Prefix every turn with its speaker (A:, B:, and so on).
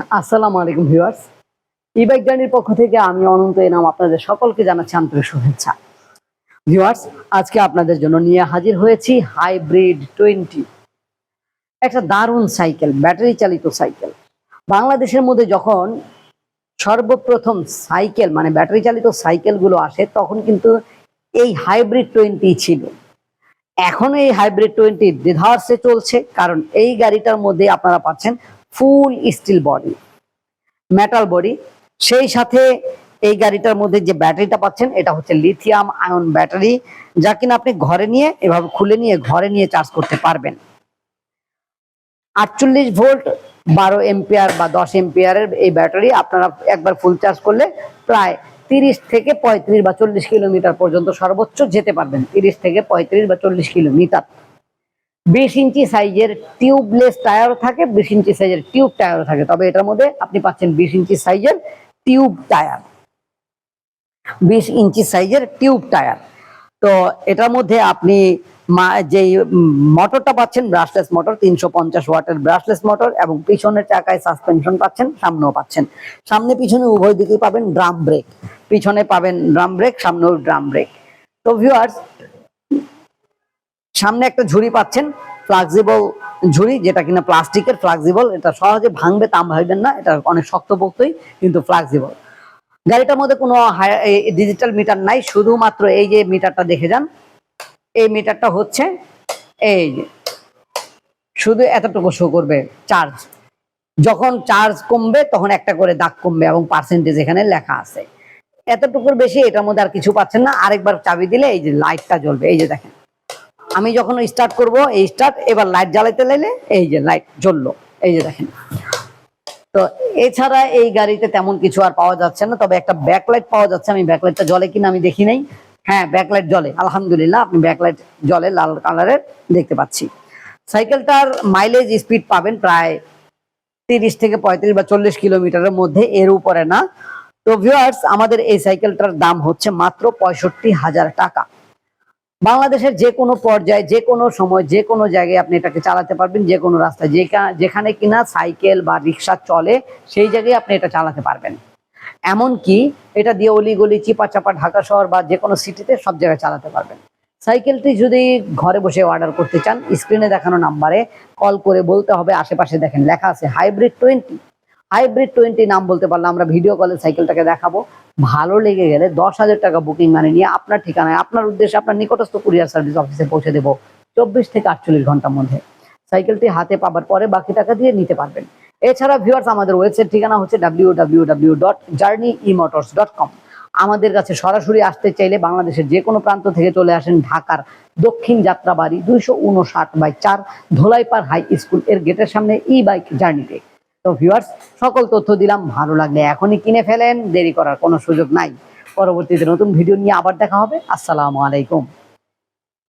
A: আসসালামু আলাইকুম ভিউয়ার্স। ই বাইক জার্নির পক্ষ থেকে আমি অনন্ত এনাম আপনাদের সকলকে জানাচ্ছি আন্তরিক শুভেচ্ছা। ভিউয়ার্স, আজকে আপনাদের জন্য নিয়ে হাজির হয়েছি হাইব্রিড টোয়েন্টি। একটা দারুণ সাইকেল, ব্যাটারি চালিত সাইকেল। বাংলাদেশের মধ্যে যখন সর্বপ্রথম সাইকেল মানে ব্যাটারি চালিত সাইকেলগুলো আসে, তখন কিন্তু এই হাইব্রিড টোয়েন্টি ছিল। এখন এই হাইব্রিড টোয়েন্টি ডিধার্সে চলছে, কারণ এই গাড়িটার মধ্যে আপনারা পাচ্ছেন full steel body metal body সেই সাথে এই গাড়িটার মধ্যে যে ব্যাটারিটা পাচ্ছেন, এটা হচ্ছে লিথিয়াম আয়ন ব্যাটারি যা কিনা আপনি ঘরে নিয়ে, এভাবে খুলে নিয়ে ঘরে নিয়ে চার্জ করতে পারবেন। আটচল্লিশ ভোল্ট, বারো এম্পিয়ার বা দশ এম্পিয়ারের এই ব্যাটারি আপনারা একবার ফুল চার্জ করলে প্রায় তিরিশ থেকে পঁয়ত্রিশ বা চল্লিশ কিলোমিটার পর্যন্ত সর্বোচ্চ যেতে পারবেন। তিরিশ থেকে পঁয়ত্রিশ বা চল্লিশ কিলোমিটার। বিশ ইঞ্চি সাইজের টিউবলেস টায়ারও থাকে, বিশ ইঞ্চি সাইজের টিউব টায়ারও থাকে। তবে এটার মধ্যে আপনি পাচ্ছেন বিশ ইঞ্চি সাইজের টিউব টায়ার। বিশ ইঞ্চি সাইজের টিউব টায়ার। তো এটার মধ্যে আপনি যেই মোটরটা পাচ্ছেন ব্রাশলেস মোটর তিনশো পঞ্চাশ ওয়াটের ব্রাশলেস মোটর এবং পিছনের চাকায় সাসপেনশন পাচ্ছেন, সামনেও পাচ্ছেন। সামনে পিছনে উভয় দিকেই পাবেন ড্রাম ব্রেক পিছনে পাবেন ড্রাম ব্রেক সামনেও ড্রাম ব্রেক তো ভিউয়ার্স সামনে একটা ঝুড়ি পাচ্ছেন ফ্লাক্সিবল ঝুড়ি, যেটা কিনা প্লাস্টিকের ফ্লাক্সিবল এটা সহজে ভাঙবে তা ভাববেন না, এটা অনেক শক্তপোক্তই, কিন্তু ফ্লাক্সিবল গাড়িটার মধ্যে কোনো ডিজিটাল মিটার নাই, শুধুমাত্র এই যে মিটারটা দেখে যান, এই মিটারটা হচ্ছে এই শুধু এতটুকু শো করবে চার্জ যখন চার্জ কমবে, তখন একটা করে দাগ কমবে এবং পার্সেন্টেজ এখানে লেখা আছে। এতটুকুর বেশি এটার মধ্যে আর কিছু পাচ্ছেন না, আরেকবার চাবি দিলে এই যে লাইটটা জ্বলবে, এই যে দেখেন। আমি যখন স্টার্ট করব, এই স্টার্ট এবার লাইট জ্বালাইতে লাইলে এই যে লাইট জ্বললো। এই যে দেখেন। তো এছাড়া এই গাড়িতে তেমন কিছু আর পাওয়া যাচ্ছে না, তবে একটা ব্যাকলাইট পাওয়া যাচ্ছে। আমি ব্যাকলাইটটা জ্বলে কিনা আমি দেখি নাই। হ্যাঁ ব্যাকলাইট জ্বলে, আলহামদুলিল্লাহ, আপনি ব্যাকলাইট জ্বলে লাল কালারের দেখতে পাচ্ছি। সাইকেলটার মাইলেজ স্পিড পাবেন প্রায় তিরিশ থেকে পঁয়ত্রিশ বা চল্লিশ কিলোমিটারের মধ্যে, এর উপরে না। তো ভিউয়ার্স আমাদের এই সাইকেলটার দাম হচ্ছে মাত্র পঁয়ষট্টি হাজার টাকা। বাংলাদেশের যে কোনো পর্যায়ে, যে কোনো সময়, যে কোনো জায়গায় আপনি এটাকে চালাতে পারবেন, যে কোনো রাস্তায়, যেখা- যেখানে কিনা সাইকেল বা রিক্সা চলে, সেই জায়গায় আপনি এটা চালাতে পারবেন। এমনকি এটা দিয়ে অলিগলি চিপা চাপা ঢাকা শহর বা যে কোনো সিটিতে সব জায়গায় চালাতে পারবেন। সাইকেলটি যদি ঘরে বসে অর্ডার করতে চান স্ক্রিনে দেখানো নাম্বারে কল করে বলতে হবে, আশেপাশে দেখেন, লেখা আছে হাইব্রিড টোয়েন্টি হাইব্রিড টোয়েন্টি নাম বলতে পারলে আমরা ভিডিও কলে সাইকেলটাকে দেখাবো। ভালো লেগে গেলে দশ হাজার টাকা বুকিং মানে নিয়ে আপনার ঠিকানায়, আপনার উদ্দেশ্যে আপনার নিকটস্থ কুরিয়ার সার্ভিস অফিসে পৌঁছে দেবো চব্বিশ থেকে আটচল্লিশ ঘণ্টার মধ্যে। সাইকেলটি হাতে পাবার পরে বাকি টাকা দিয়ে নিতে পারবেন। এছাড়া ভিউয়ার্স আমাদের ওয়েবসাইট ঠিকানা হচ্ছে W W dot journey emotors dot com আমাদের কাছে সরাসরি আসতে চাইলে বাংলাদেশের যে কোনো প্রান্ত থেকে চলে আসেন ঢাকার দক্ষিণ যাত্রাবাড়ি দুইশো উনষাট বাই চার ধোলাইপাড় হাই স্কুলের গেটের সামনে ই বাইক জার্নিতে তো ভিউয়ার্স সকল তথ্য দিলাম, ভালো লাগলে এখনই কিনে ফেলেন, দেরি করার কোনো সুযোগ নাই। পরবর্তীতে নতুন ভিডিও নিয়ে আবার দেখা হবে। আসসালামু আলাইকুম।